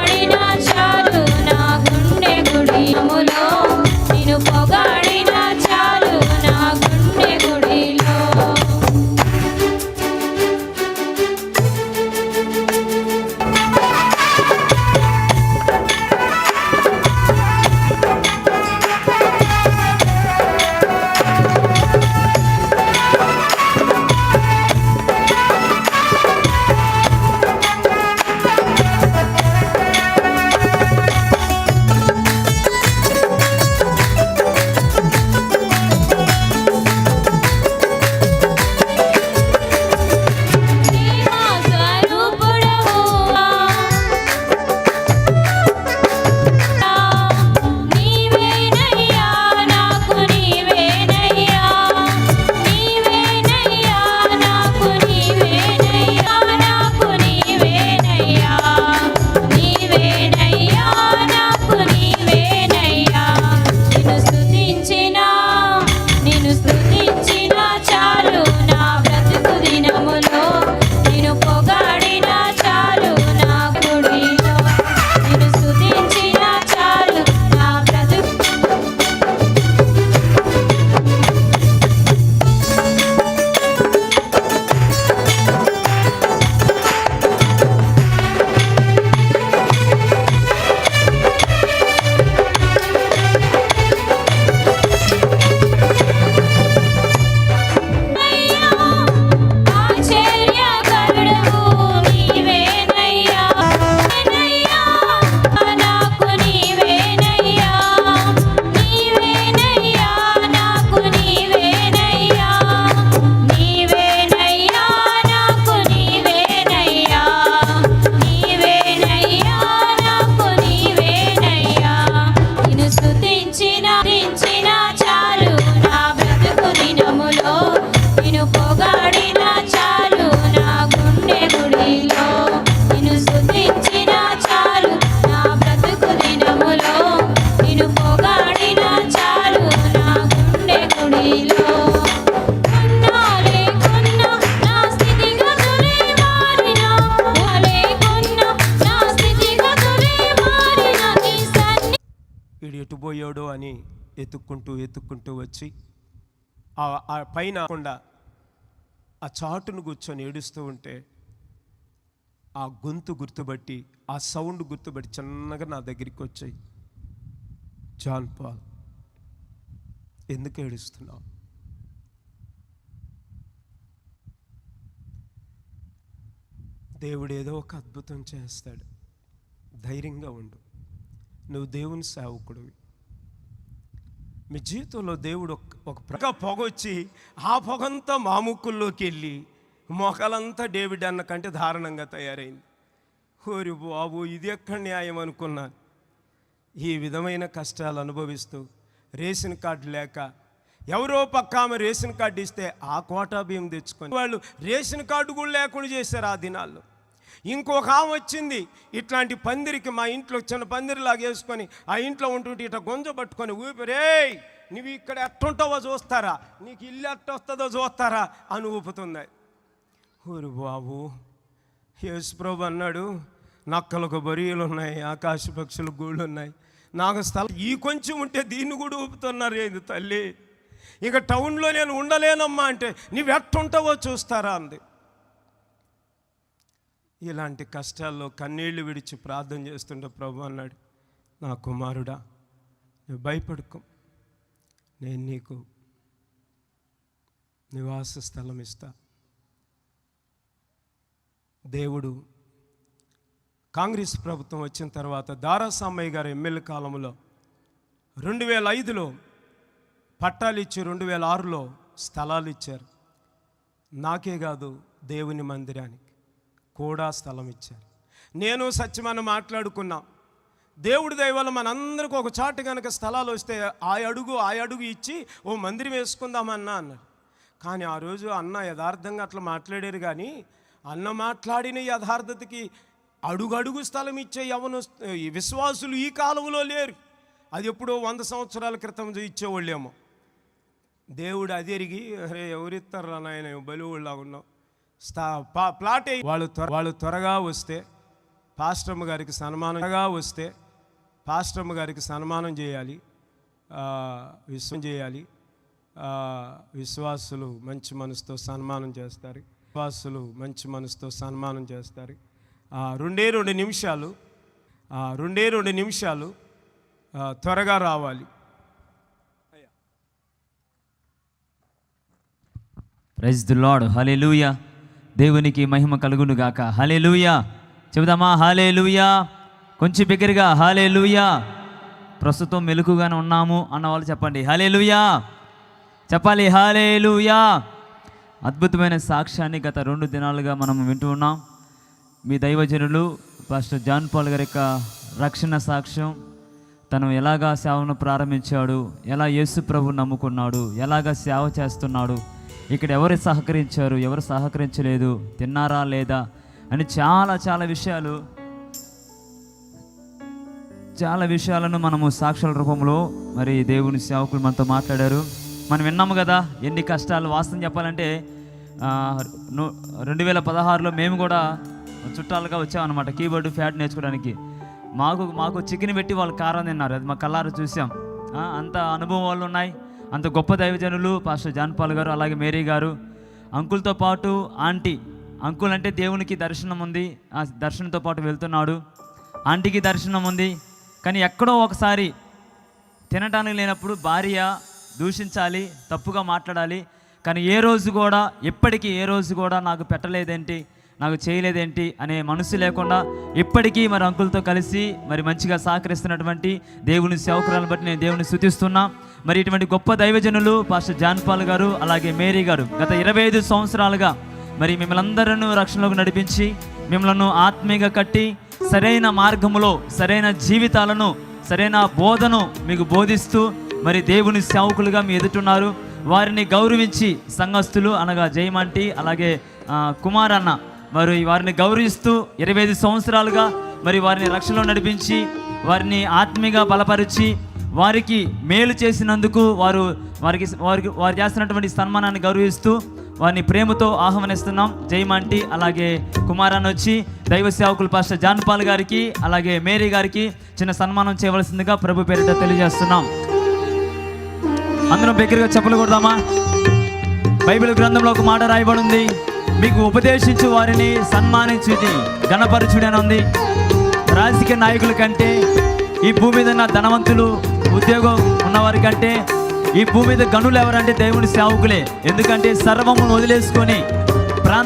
পারি না চা ఎత్తుక్కుంటూ ఎత్తుక్కుంటూ వచ్చి ఆ- ఆ పైన కాకుండా ఆ చాటును కూర్చొని ఏడుస్తూ ఉంటే ఆ గొంతు గుర్తుపట్టి ఆ సౌండ్ గుర్తుపట్టి చిన్నగా నా దగ్గరికి వచ్చాయి. జాన్ పాల్ ఎందుకు ఏడుస్తున్నావు? దేవుడు ఏదో ఒక అద్భుతం చేస్తాడు. ధైర్యంగా ఉండు. నువ్వు దేవుని సేవకుడివి. మీ జీవితంలో దేవుడు ఒక ఒక ప్రక పొగ వచ్చి ఆ పొగంతా మాముక్కుల్లోకి వెళ్ళి మొఖలంతా డేవిడ్ అన్న కంటే దారుణంగా తయారైంది. ఓరి బాబు ఇది ఎక్కడ న్యాయం అనుకున్నాను. ఈ విధమైన కష్టాలు అనుభవిస్తూ రేషన్ కార్డు లేక ఎవరో పక్క ఆమె రేషన్ కార్డు ఇస్తే ఆ కోటా బియ్యం తెచ్చుకొని వాళ్ళు రేషన్ కార్డు కూడా లేకుండా చేశారు ఆ దినాల్లో. ఇంకొక ఆమె వచ్చింది. ఇట్లాంటి పందిరికి మా ఇంట్లో చిన్న పందిరిలాగా వేసుకొని ఆ ఇంట్లో ఉంటుంటే ఇట్లా గొంజ పట్టుకొని ఊపిరే నువ్వు ఇక్కడ ఎట్టుంటావో చూస్తారా? నీకు ఇల్లు ఎట్ట వస్తుందో చూస్తారా? అని ఊపుతుంది. ఊరు బాబు యేసుప్రభు అన్నాడు నక్కలకు బొరియలు ఉన్నాయి ఆకాశ పక్షులు గూళ్ళు ఉన్నాయి. నాకు స్థలం ఈ కొంచెం ఉంటే దీన్ని కూడా ఊపుతున్నారు ఏది తల్లి? ఇక టౌన్లో నేను ఉండలేనమ్మా అంటే నువ్వు ఎట్టుంటావో చూస్తారా? అంది. ఇలాంటి కష్టాల్లో కన్నీళ్ళు విడిచి ప్రార్థన చేస్తుంటే ప్రభు అన్నాడు నా కుమారుడా నువ్వు భయపడుకో. నేను నీకు నివాస స్థలం ఇస్తా. దేవుడు కాంగ్రెస్ ప్రభుత్వం వచ్చిన తర్వాత దారాసామయ్య గారు ఎమ్మెల్యే కాలంలో రెండు వేల ఐదులో పట్టాలు ఇచ్చి రెండు వేల ఆరులో స్థలాలు ఇచ్చారు. నాకే కాదు దేవుని మందిరానికి. కూడా స్థలం ఇచ్చారు. నేను సత్యమని మాట్లాడుకున్నాం. దేవుడి దయవల్ల మనందరికి ఒక చాటు కనుక స్థలాలు వస్తే ఆ అడుగు ఆ అడుగు ఇచ్చి ఓ మందిరం వేసుకుందామన్నా అన్నారు కానీ ఆ రోజు అన్న యథార్థంగా అట్లా మాట్లాడారు కానీ అన్న మాట్లాడిన యథార్థతకి అడుగడుగు స్థలం ఇచ్చే యవన విశ్వాసులు ఈ కాలంలో లేరు. అది ఎప్పుడో వంద సంవత్సరాల క్రితం ఇచ్చేవాళ్ళేమో. దేవుడు అది ఎరిగి అరే ఎవరిస్తారా నాయన బలివుళ్ళ ఉన్నావు. స్థా ప్లాట్ అయ్యి వాళ్ళు త్వర వాళ్ళు త్వరగా వస్తే పాస్టమ్మ గారికి సన్మానంగా వస్తే పాస్టమ్మ గారికి సన్మానం చేయాలి. విశ్వం చేయాలి. విశ్వాసులు మంచి మనసుతో సన్మానం చేస్తారు. విశ్వాసులు మంచి మనసుతో సన్మానం చేస్తారు. రెండే రెండు నిమిషాలు రెండే రెండు నిమిషాలు త్వరగా రావాలి. ప్రైజ్ ది లార్డ్ హలెలూయ దేవునికి మహిమ కలుగును గాక. హలెలూయ చెబుదామా హలెలూయ కొంచెం బిగ్గరగా హలెలూయ ప్రస్తుతం మెలుకుగానే ఉన్నాము అన్న వాళ్ళు చెప్పండి. హాలే లూయా చెప్పాలి హాలే లూయా అద్భుతమైన సాక్ష్యాన్ని గత రెండు దినాలుగా మనం వింటూ ఉన్నాం. మీ దైవజనులు పాస్టర్ జాన్ పాల్ గారి యొక్క రక్షణ సాక్ష్యం. తను ఎలాగా సేవను ప్రారంభించాడు ఎలా యేసు ప్రభు నమ్ముకున్నాడు ఎలాగా సేవ చేస్తున్నాడు ఇక్కడ ఎవరు సహకరించారు ఎవరు సహకరించలేదు తిన్నారా లేదా అని చాలా చాలా విషయాలు చాలా విషయాలను మనము సాక్షుల రూపంలో మరి దేవుని సేవకులు మనతో మాట్లాడారు. మనం విన్నాము కదా ఎన్ని కష్టాలు వాస్తవం చెప్పాలంటే రెండు వేల పదహారులో మేము కూడా చుట్టాలుగా వచ్చామన్నమాట కీబోర్డు ఫ్యాట్ నేర్చుకోవడానికి. మాకు మాకు చికెన్ పెట్టి వాళ్ళు కారం తిన్నారు అది మా కల్లారు చూసాం. అంత అంత అనుభవాలు ఉన్నాయి. అంత గొప్ప దైవజనులు పాస్టర్ జాన్పాల్ గారు అలాగే మేరీ గారు. అంకుల్తో పాటు ఆంటీ. అంకుల్ అంటే దేవునికి దర్శనం ఉంది. ఆ దర్శనంతో పాటు వెళ్తున్నాడు. ఆంటీకి దర్శనం ఉంది. కానీ ఎక్కడో ఒకసారి తినడానికి లేనప్పుడు భార్య దూషించాలి తప్పుగా మాట్లాడాలి. కానీ ఏ రోజు కూడా ఎప్పటికీ ఏ రోజు కూడా నాకు పెట్టలేదేంటి? నాకు చేయలేదేంటి అనే మనసు లేకుండా ఇప్పటికీ మరి అంకులతో కలిసి మరి మంచిగా సహకరిస్తున్నటువంటి దేవుని సేవకురాలను బట్టి నేను దేవుని స్థుతిస్తున్నా. మరి ఇటువంటి గొప్ప దైవజనులు పాస్టర్ జాన్పాల్ గారు అలాగే మేరీ గారు గత ఇరవై ఐదు సంవత్సరాలుగా మరి మిమ్మల్ని అందరూ రక్షణలోకి నడిపించి మిమ్మల్ని ఆత్మీయంగా కట్టి సరైన మార్గములో సరైన జీవితాలను సరైన బోధను మీకు బోధిస్తూ మరి దేవుని సేవకులుగా మీ ఎదుటున్నారు. వారిని గౌరవించి సంఘస్థులు అనగా జయమంటి అలాగే ఆ, కుమార్ అన్న వారు వారిని గౌరవిస్తూ ఇరవై ఐదు సంవత్సరాలుగా మరి వారిని రక్షణలో నడిపించి వారిని ఆత్మీయంగా బలపరిచి వారికి మేలు చేసినందుకు వారు వారికి వారికి వారు చేస్తున్నటువంటి సన్మానాన్ని గౌరవిస్తూ వారిని ప్రేమతో ఆహ్వానిస్తున్నాం. జయమంటి అలాగే కుమారాన్ని వచ్చి దైవ సేవకులు పాస్టర్ జాన్పాల్ గారికి అలాగే మేరీ గారికి చిన్న సన్మానం చేయవలసిందిగా ప్రభు పేరిట తెలియజేస్తున్నాం. అందరం దగ్గరగా చెప్పలు కొడదామా? బైబిల్ గ్రంథంలో ఒక మాట రాయబడి ఉంది. మీకు ఉపదేశించు వారిని సన్మానించుది గణపరచుడి అని ఉంది రాజకీయ నాయకుల కంటే ఈ భూమి మీద ఉన్న ధనవంతులు ఉద్యోగం ఉన్నవారి కంటే ఈ భూమి మీద గనులు ఎవరంటే దేవుని సేవకులే. ఎందుకంటే సర్వమును వదిలేసుకొని